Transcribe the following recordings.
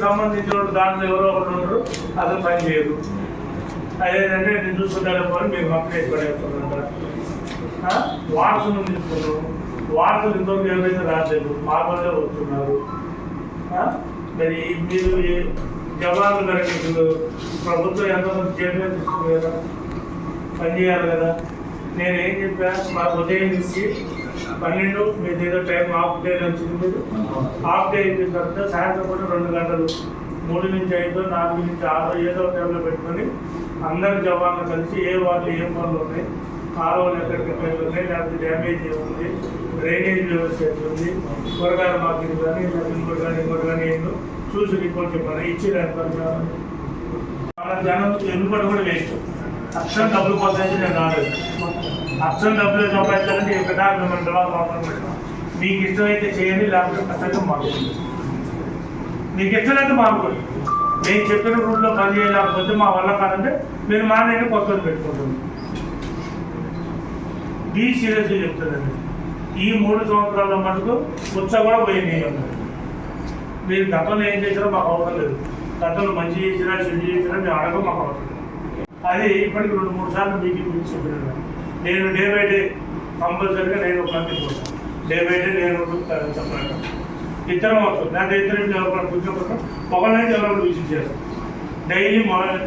సంబంధించిన దాంట్లో ఎవరో ఒకరు ఉండరు అసలు పని చేయరు అదేంటంటే నేను చూసుకుంటాను అని మేము కంప్లీట్ పడేస్తున్నాం వార్సులు తీసుకున్నాం వార్తలు ఇంతవరకు ఏమైతే రాలేదు పాపలే వస్తున్నారు. మరి మీరు ఏ- జవాన్లు కనుక ఇప్పుడు ప్రభుత్వం ఎంతమంది చైర్మన్ తీసుకుంది కదా? పని చేయాలి కదా? నేను ఏం చెప్పాను మాకు ఉదయం నుంచి పన్నెండు మీరు ఏదో టైం హాఫ్ డే వచ్చింది మీరు. హాఫ్ డే అయిపోయిన తర్వాత సాయంత్రం పూట రెండు గంటలు మూడు నుంచి ఐదు నాలుగు నుంచి ఆరు ఏదో టైంలో పెట్టుకొని అందరి జవాన్లు కలిసి ఏ వాళ్ళు ఏం పనులు ఉన్నాయి కాలువలు ఎక్కడికి పనులు ఉన్నాయి లేకపోతే డ్యామేజ్ ఏముంది డ్రైనేజ్ వ్యవస్థ ఎట్లుంది కూరగాయల మార్కెట్ కానీ లేకపోతే ఇంకోటి కానీ ఇంకోటి కానీ ఏంటో చూసి రిపోర్ట్ చెప్పాను ఇచ్చి మన జనం ఎన్నుకోవడం కూడా వేస్ట్ అక్షరం డబ్బులు పోతాయని నేను రాలేదు అక్షరం డబ్బులు సంపాదించాలంటే ఈ దాకా మిమ్మల్ని లోపల అవసరం మీకు ఇష్టమైతే చేయండి లేకపోతే ఖచ్చితంగా మాకు మీకు ఇష్టమైతే మానుకోండి నేను చెప్పిన రూట్లో పని చేయలేకపోతే మా వల్ల కాదంటే మీరు మానేని కొత్తలు పెట్టుకుంటుంది బీ సీరియస్గా చెప్తుందండి ఈ మూడు సంవత్సరాల మటుకు ఉచ్చ కూడా పోయి అన్నారు మీరు గతంలో ఏం చేసినా మాకు అవసరం లేదు. గతంలో మంచి చేసినా చెడు చేసినా మేము అడగ మాకు అవసరం లేదు. అది ఇప్పటికి రెండు మూడు సార్లు మీకు గురించి చెప్పినాను. నేను డే బై డే కంపల్సరీగా నేను కంటిన్యూ పోతాను డే బై డే నేను చెప్పాను ఇద్దరం వస్తుంది నా ఇద్దరు ఎవరు కూర్చోకుండా ఒకళ్ళైతే ఎవరు విజిట్ చేస్తాం. Daily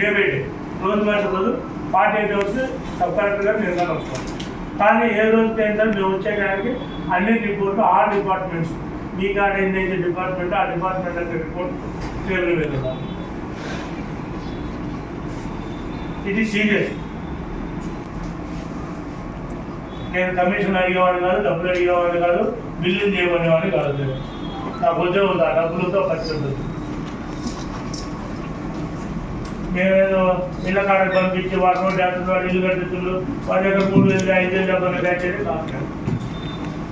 day by day. రోజు మాట రోజు ఫార్టీ ఎయిట్ అవర్స్ సబ్ కలెక్టర్గా నిర్ణయం వస్తాం. కానీ ఏ రోజుకి ఏంటంటే మేము వచ్చే అన్ని రిపోర్ట్లు ఆ డిపార్ట్మెంట్స్ మీ కాడ ఏంటైతే డిపార్ట్మెంట్ ఆ డిపార్ట్మెంట్ అంటే రిపోర్ట్ టేబుల్ మీద ఇది సీరియస్ నేను కమిషన్ అడిగేవాడు కాదు డబ్బులు అడిగేవాడు కాదు బిల్లు చేయమనేవాడు కాదు నేను. నాకు ఉద్యోగం ఆ డబ్బులతో ఖర్చు ఉంటుంది. మేమేదో ఇళ్ళ కాడకు పంపించి వాటిలో డాక్టర్ వేస్తున్నారు ఇల్లు కట్టుతున్నారు వాళ్ళ దగ్గర మూడు వేలు ఐదు వేలు డబ్బులు కట్టేది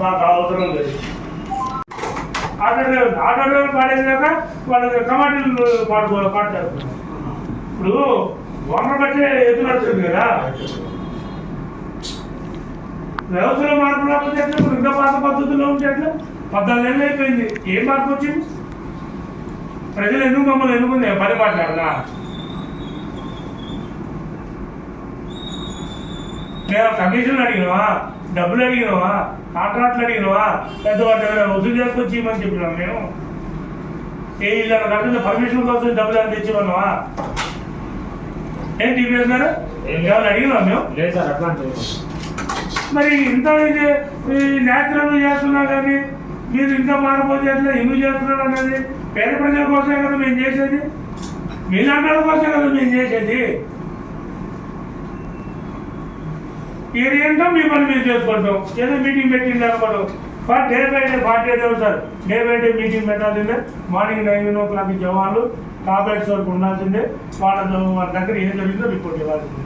మాకు అవసరం లేదు. ఆటో డ్రైవర్ ఆటో డ్రైవర్ పాడేదాక వాళ్ళ కమాటీలు పాడు పాడతారు. ఇప్పుడు వంద బట్టే ఎదురు కదా. వ్యవస్థలో మార్పు రాకపోతే ఎట్లా? ఇప్పుడు ఇంకా పాత పద్ధతుల్లో ఉంటే ఎట్లా పద్నాలుగు నెలలు అయిపోయింది. ఏం మార్పు వచ్చింది? ప్రజలు ఎందుకు మమ్మల్ని ఎన్నుకుంది పని మాట్లాడదా లేదా కమిషన్లు అడిగినావా? డబ్బులు అడిగినావా? కాంట్రాక్ట్లు అడిగినావా? పెద్ద వాటి వసూలు చేసుకొచ్చి ఇవ్వమని చెప్పినాం మేము. ఏ ఇల్లు కాకుండా పర్మిషన్ కోసం డబ్బులు అని తెచ్చివన్నావా ఏం టీపీఎస్ గారు? ఏమైనా అడిగినావా మేము లేదు సార్ అట్లాంటి మరి ఇంత ఇది న్యాచురల్ చేస్తున్నా కానీ మీరు ఇంకా మారిపోతే ఎట్లా? ఎందుకు చేస్తున్నారు అనేది పేద ప్రజల కోసమే కదా మేము చేసేది. మీలాంటి కోసమే కదా మేము చేసేది. ఇది ఏంటో మీ పని మీరు చేసుకుంటాం. ఏదో మీటింగ్ పెట్టింది అనుకోవడం day by day forty eight hours sir. Day by day meeting పెట్టాల్సిందే. మార్నింగ్ నైన్ ఓ క్లాక్ జవాన్లు. కాంప్లెక్స్ వరకు ఉండాల్సిందే. వాళ్ళ వాళ్ళ దగ్గర ఏం జరిగిందో రిపోర్ట్ ఇవ్వాల్సిందే.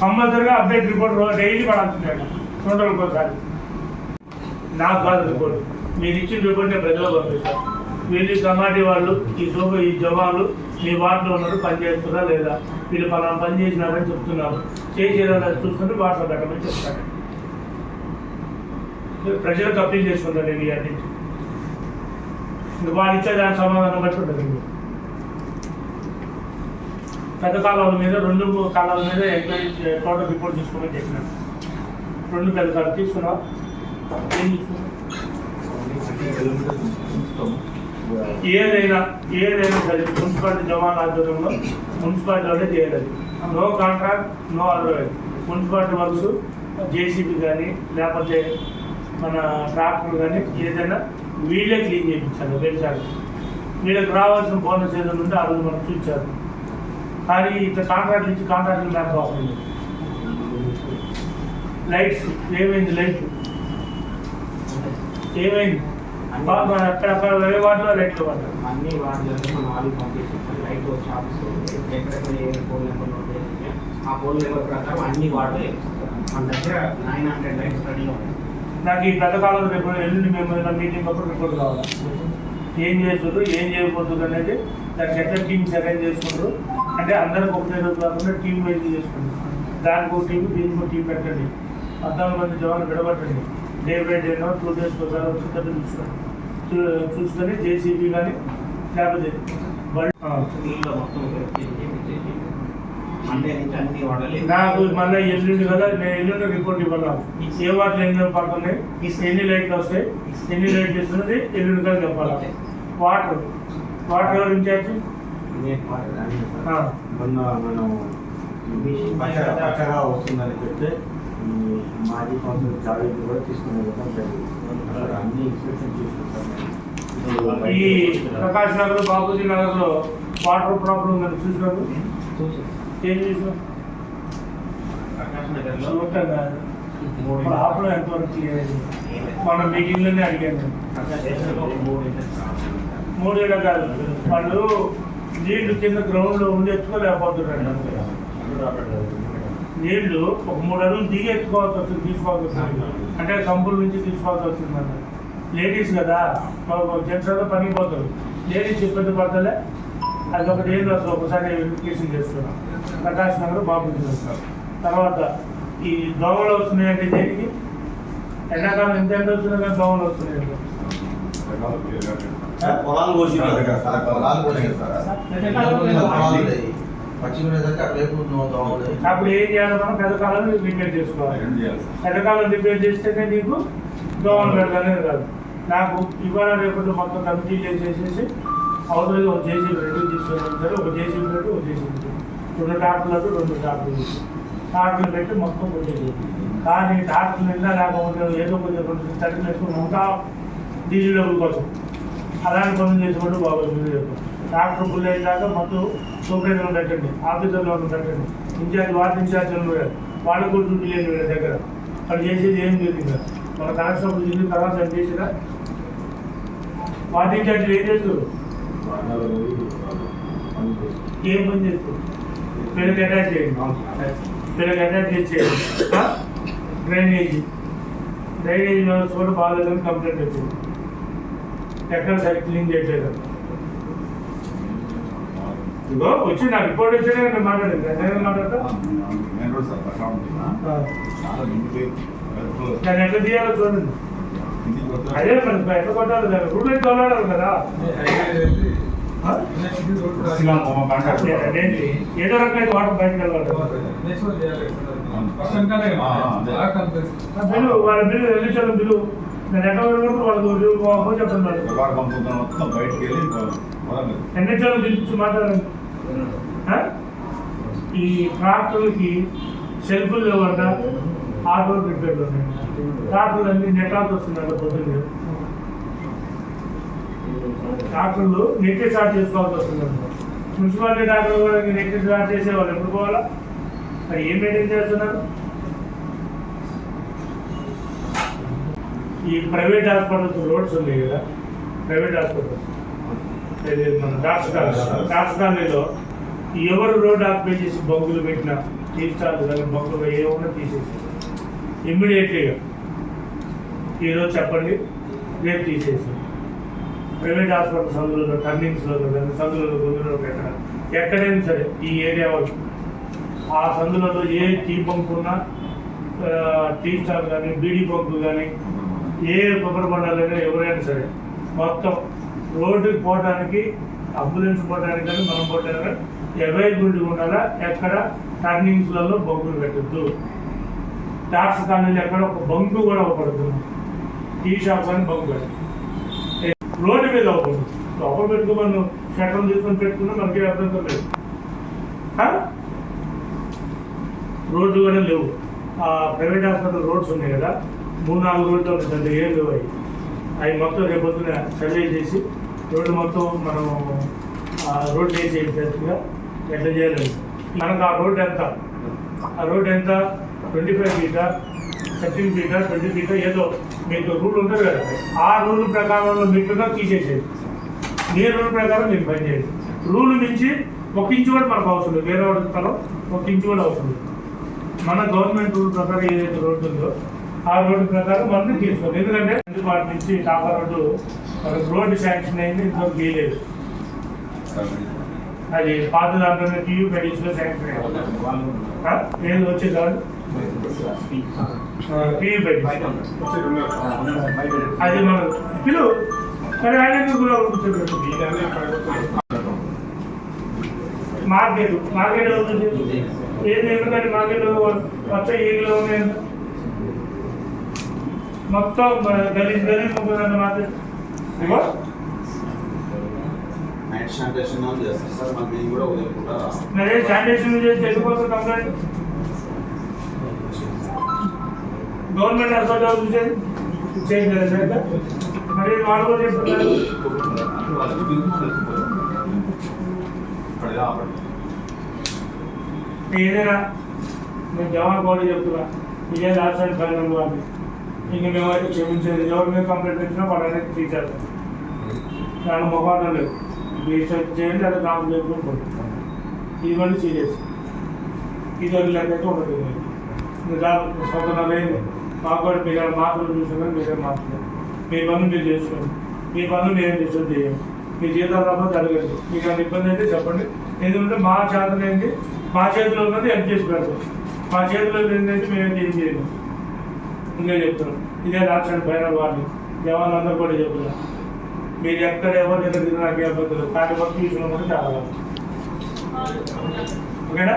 కంపల్సరిగా అప్డేట్ రిపోర్ట్ డైలీ పడాల్సిందే రెండు రోజులకు ఒకసారి నాకు కాదు రిపోర్ట్ మీరు ఇచ్చిన రిపోర్ట్ నేను ప్రజలకు పంపిస్తాను వీళ్ళు కమాటి వాళ్ళు ఈ సోపు ఈ జవాన్లు మీ వార్డులో ఉన్నారు పనిచేస్తున్నారా లేదా? వీళ్ళు పలానా పని చేసినారని చెప్తున్నారు. చేసేదా చూసుకుంటే వాట్సాప్ పెట్టమని చెప్తాను ప్రజలకు అప్పీల్ చేసుకుంటారు నేను ఇవన్నీ వాళ్ళు ఇచ్చే దాని సమాధానం బట్టి ఉంటుంది. పెద్ద కాలువల మీద రెండు కాలాల మీద ఎంక్వైరీ టోటల్ రిపోర్ట్ తీసుకోమని చెప్పినాను రెండు పెద్ద కాలు తీసుకున్నావు? ఏం ఏదైనా ఏదైనా సరే మున్సిపాలిటీ జవాన్ ఆధ్వర్యంలో మున్సిపాలిటీ వాళ్ళే చేయాలి. No contract no otherwise municipality works JCB కానీ లేకపోతే మన ట్రాక్టర్ కానీ ఏదైనా వీళ్ళే క్లీన్ చేయించాలి వెళ్ళాలి వీళ్ళకి రావాల్సిన బోనస్ ఏదైనా ఉంటే ఆ రోజు మనకు చూపించారు కానీ ఇట్లా కాంట్రాక్ట్లు ఇచ్చి కాంట్రాక్ట్లు మ్యాప్ అవుతుంది లైట్స్ ఏమైంది లైట్ ఏమైంది? బాగా అక్కడక్కడ వేరే వాటిలో లైట్లు పడ్డాయి అన్ని మనం వాళ్ళు పంపించాం. లైట్ షాప్స్ ఎక్కడెక్కడ ఏ ఫోన్ నెంబర్ ఆ ఫోన్ నెంబర్ ప్రకారం అన్ని వాటిలో మన దగ్గర నైన్ హండ్రెడ్ లైట్స్ రెడీగా ఉన్నాయి. నాకు ఈ పెద్దకాలం రేపు ఎల్లుండి మేము మీటింగ్ అప్పుడు రిపోర్ట్ కావాలి? ఏం చేస్తున్నారు ఏం చేయబోతున్నారు అనేది దానికి ఎట్లా టీమ్స్ అరేంజ్ చేసుకుంటారు. అంటే అందరికి ఒకటే రోజు కాకుండా టీం వైజ్ చేసుకుంటారు దానికి ఒక టీం దీనికి ఒక టీం పెట్టండి. పద్నాలుగు మంది జవాన్లు విడబట్టండి day by day two days ఒకసారి వచ్చి చూసుకోండి. చూసుకొని జేసీబీ కానీ లేకపోతే నాకు మళ్ళీ ఎల్లుండి కదా నేను ఎల్లుండి రిపోర్ట్ ఇవ్వాలి? ఏ వాటిలో ఎన్ని పడుతున్నాయి ఎన్ని లైట్లు వస్తాయి? ఎన్ని లైట్లు ఇస్తున్నది? ఎల్లుండి కదా చెప్పాలి? వాటర్. వాటర్ ఎవరు ఇన్ఛార్జ్ మొన్న మనం మిషన్ పచ్చగా వస్తుందని చెప్తే మాజీ కౌన్సిలర్ జావేద్ కూడా తీసుకునే విధంగా జరిగింది. అన్ని ఇన్స్పెక్షన్ చేసుకుంటాం ఈ ప్రకాష్ నగర్ బాపూజీ నగర్లో వాటర్ ప్రాబ్లం ఉందని చూసినారు? చూసి ఏం చేసినాం ప్రకాష్ నగర్లో ఎంతవరకు క్లియర్ అయింది? మన మీటింగ్లోనే అడిగాను ప్రకాష్ నగర్లో ఒక మూడు ఇంటర్స్ కావాలి. మూడు ఏళ్ళ కాదు. వాళ్ళు నీళ్ళు కింద గ్రౌండ్లో ఉండి ఎత్తుకోలేకపోతున్నాడు. నీళ్ళు ఒక మూడు అడుగులు దిగి ఎత్తుకోవాల్సి వస్తుంది తీసుకోవాల్సి వస్తుంది. అంటే కంపుల నుంచి తీసుకోవాల్సి వస్తుంది అన్న లేడీస్ కదా జెంట్స్ అయితే పనికి పోతారు. లేడీస్ ఇబ్బంది పడతలే. అది ఒక డేలో అసలు ఒకసారి వెరిఫికేషన్ చేసుకున్నాం. ప్రకాష్ నగర్ బాబు తర్వాత ఈ దోమలు వస్తున్నాయంటే దేనికి? ఎండాకాలం ఎంత ఎండ వస్తున్నా కానీ దోమలు వస్తున్నాయి పొలాలు కోసి పొలాలు కోసి పొలాలు ఉన్నాయి. పచ్చిగా ఉండేసరికి అటువైపు నువ్వు దోమలు అప్పుడు ఏం చేయాలి మనం? పెద్దకాలం రిపేర్ చేసుకోవాలి. ఎండాకాలం రిపేర్ చేస్తేనే నీకు దోమలు పెడతానే కాదు. నాకు ఇవాళ రేపటి మొత్తం కమిటీ చేసేసి అవతల ఒక జేసీబీ రెండు తీసుకొని ఒక జేసీబీ పెట్టి ఒక జేసీబీ రెండు ట్రాక్టర్లకు రెండు ట్రాక్టర్లు ట్రాక్టర్లు పెట్టి మొత్తం కొట్టేది కానీ ట్రాక్టర్లు నిండా లేకపోతే ఏదో కొంచెం రెండు తడికి వేసుకుని ఉంటా. డీజిల్ డబ్బుల కోసం. అలాంటి పనులు చేసినప్పుడు బాబు డాక్టర్ చెప్పారు ట్రాక్టర్ ఫుల్ అయ్యాక మొత్తం సూపరింటెండెంట్ పెట్టండి ఆఫీసర్లో పెట్టండి ఇన్ఛార్జ్ వార్డు ఇన్ఛార్జ్ వాళ్ళ కూడా పిల్లలు వీళ్ళ దగ్గర. వాళ్ళు చేసేది ఏం లేదు ఇంకా. మన కానిస్టేబుల్ చేసిన తర్వాత ఏం చేసినా వార్డు ఇన్ఛార్జ్ ఏం చేస్తారు? ఏం పని చేస్తారు? వీళ్ళకి అటాచ్ చేయండి. వీళ్ళకి అటాచ్ చేసేయండి డ్రైనేజీ. డ్రైనేజీ వ్యవస్థ కూడా బాగాలేదని కంప్లైంట్ వచ్చింది. ఎక్కడ సరి క్లీన్ చేయట్లేదు. ఇగో వచ్చి నా రిపోర్ట్ వచ్చానే నేను మాట్లాడింది నేను మాట్లాడతా? ఆ. దాన్ని ఎట్లా తీయాలో చూడండి. అదే మరి ఎట్లా కొట్టాలి దాన్ని. రూట్ అయితే తోలాడాలి కదా. ఏదో రకమైన వాటర్ బయటకు వెళ్ళాలి. బిల్లు వాళ్ళ బిల్లు బిల్లు. నేను ఎట్లా వెళ్ళినప్పుడు వాళ్ళకి చెప్పండి మరి. మాట్లాడండి? ఈ ట్రాక్టర్లకి సెల్ఫ్లు లేవంట ఆటో రిపేర్లు ఉన్నాయి ట్రాక్టర్లు అన్ని నెట్టాల్సి వస్తున్నాయి పొద్దున్న. ట్రాక్టర్లు నెట్టి స్టార్ట్ చేసుకోవాల్సి వస్తుందంట మున్సిపాలిటీ ట్రాక్టర్ కూడా నెట్టి స్టార్ట్ చేసేవాళ్ళు ఎప్పుడు పోవాలా? మరి ఏం మెయింటైన్ చేస్తున్నారు? ఈ ప్రైవేట్ హాస్పిటల్స్ రోడ్స్ ఉన్నాయి కదా. ప్రైవేట్ హాస్పిటల్స్ ఇది మన డాక్టర్ డాక్టర్ కాలనీలో ఎవరు రోడ్ ఆక్యుపై చేసి బొంగులు పెట్టినా తీర్చాలి కానీ బొంగులు ఏమన్నా తీసేసి ఇమ్మీడియట్లీగా ఈరోజు చెప్పండి రేపు తీసేసి. ప్రైవేట్ హాస్పిటల్ సందులలో టర్నింగ్స్లో కానీ సందులలో గొంతులో ఎక్కడ ఎక్కడైనా సరే ఈ ఏరియా వాళ్ళు ఆ సందులలో ఏ టీ బంక్ ఉన్నా టీ స్టాల్ కానీ బీడీ పంపు కానీ ఏ కొబ్బరి బండాలైనా ఎవరైనా సరే మొత్తం రోడ్డుకి పోవడానికి అంబులెన్స్ పోవడానికి కానీ మనం పోవడానికి కానీ అవైలబిలిటీ ఉండాలా? ఎక్కడ? టర్నింగ్స్లలో బంకులు పెట్టద్దు. డాక్టర్ కాలనీలో ఎక్కడ? ఒక బంకు కూడా అవ్వకూడదు. టీ షాప్ కానీ బంకు పెట్టదు రోడ్డు మీద అవ్వకూడదు. లోపల పెట్టుకోమని షట్టర్లు తీసుకొని పెట్టుకున్నా మనకి అభ్యంతరం లేదు రోడ్లు కూడా లేవు. ప్రైవేట్ హాస్పిటల్ రోడ్స్ ఉన్నాయి కదా? మూడు నాలుగు రోడ్లు పెద్ద ఏం లేవు అవి. అవి మొత్తం రేపు సర్వే చేసి రోడ్డు మొత్తం మనం ఆ రోడ్ వేసేటట్టుగా ఎట్లా చేయాలి మనకు ఆ రోడ్డు ఎంత? ఆ రోడ్డు ఎంత? ట్వంటీ ఫైవ్ ఫీటా థర్టీన్ ఫీటా ట్వంటీ ఫీటా ఏదో. మీకు రూల్ ఉంటుంది కదా? ఆ రూల్ ప్రకారంలో మీకు తీసేసేది మీ రూల్ ప్రకారం మీరు పని చేయండి. రూల్ మించి ఒక ఇంచు కూడా మనకు అవసరం లేదు. వేరే వాడి స్థలం ఒక ఇంచు కూడా అవసరం లేదు. మన గవర్నమెంట్ రూల్ ప్రకారం ఏదైతే రోడ్డు ఉందో ఆ రోడ్డు ప్రకారం మనం తీసుకోవాలి. ఎందుకంటే అందుబాటు నుంచి టాపా రోడ్డు మనకు రోడ్డు శాంక్షన్ అయింది ఇంతవరకు చేయలేదు అది పాత దాంట్లోనే టీవీ మెడిసిన్ శాంక్షన్ అయింది. ఏది వచ్చేది కాదు? టీయూ బయట అది మనం పిలు. కానీ ఆయన కూడా కూర్చోబెట్టు మార్కెట్ మార్కెట్ అవుతుంది ఎందుకంటే మార్కెట్ వచ్చే ఈగలు ఉన్నాయి మొత్తం గలీజ్ గలీజ్ ఉంటుందండి మార్కెట్ ఇగో నైట్ శానిటేషన్ అని చేస్తారు సార్ మరి మేము కూడా ఉదయం పూట అదే శానిటేషన్ చేసి ఎందుకోసం కంప్లైంట్ గవర్నమెంట్ హాస్పిటల్ చూసేది చేయలేదు సార్ మరి వాళ్ళు కూడా చెప్తున్నారు వాళ్ళకి బిల్లు కలిసిపోతుంది. ఇక్కడ కాబట్టి ఏదైనా నేను జవాన్ కూడా చెప్తున్నా ఇదే లాస్ట్ అండ్ ఫైనల్ వాళ్ళు ఇంక మేమైతే క్షమించేది. ఎవరి మీద కంప్లైంట్ ఇచ్చినా వాళ్ళైతే తీసేస్తాం దాని మొహాటం లేదు. రీసెర్చ్ చేయండి అది నాకు లేకుండా ఇది మళ్ళీ సీరియస్ ఇది వదిలేకైతే ఉండదు స్వతంత్రం మాకు కూడా మీరు మాత్రం చూసుకుని మీరే మాట్లాడారు మీ పనులు మీరు చేసుకోండి. మీ పనులు మీరేం డిస్టర్బ్ చేయండి మీ జీతాలు రాకపోతే అడగండి మీకు అంత ఇబ్బంది అయితే చెప్పండి. ఎందుకంటే మా చేతలు ఏంటి మా చేతిలో ఉన్నది హెల్ప్ చేసి పెడతాం మా చేతిలో ఏంటంటే మేము ఏం చేయలేము. ఇంకా చెప్తున్నాం ఇదే రాష్ట్రానికి పైన వాళ్ళు. జవాన్లందరూ కూడా చెప్తున్నారు. మీరు ఎక్కడ ఎవరు దగ్గర తిన్నా నాకు ఇబ్బంది లేదు. కానీ వర్క్ విషయంలో కూడా చాలా ఓకేనా?